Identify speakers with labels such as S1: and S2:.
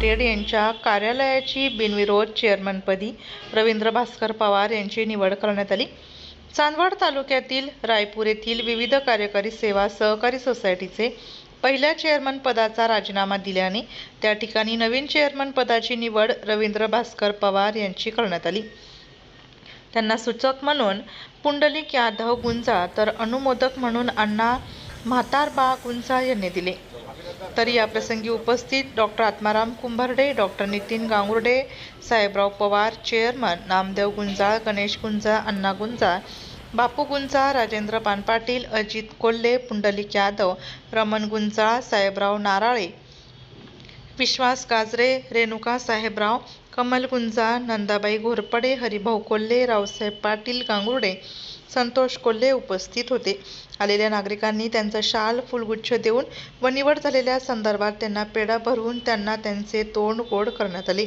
S1: Society यांच्या कार्यालयाची बिनविरोध चेअरमनपदी रवींद्र भास्कर पवार यांची निवड करण्यात आली. चांदवड तालुक्यातील रायपूर येथील विविध कार्यकारी सेवा सहकारी सोसायटीचे पहिल्या चेअरमन पदाचा राजीनामा दिल्याने त्या ठिकाणी नवीन चेअरमन पदाची निवड रवींद्र भास्कर पवार यांची करण्यात आली. त्यांना सूचक म्हणून पुंडलिक यादव गुंजा तर अनुमोदक म्हणून अण्णा म्हातारबा गुंजा यांनी दिले. तर याप्रसंगी उपस्थित doctor Atmaram Kumbharde doctor Nitin Gangurde Sahebrao Pawar chairman Namdev Gunjal Ganesh Gunjal Anna Gunjal Bapu Gunjal Rajendra Panpatil Ajit Kolhe Pundlik Yadav Raman Gunjal Sahebrao Narale Vishwas Gajare Renuka Sahebrao Kamal Gunja Nandabai Ghorpade Haribhau Kolhe Raosaheb Patil Gangurde Santosh Kolhe उपस्थित होते. आलेल्या नागरिकांनी त्यांचा शाल फुलगुच्छ देऊन व निवड झालेल्या संदर्भात त्यांना पेढा भरवून त्यांना त्यांचे तोंड गोड करण्यात आले.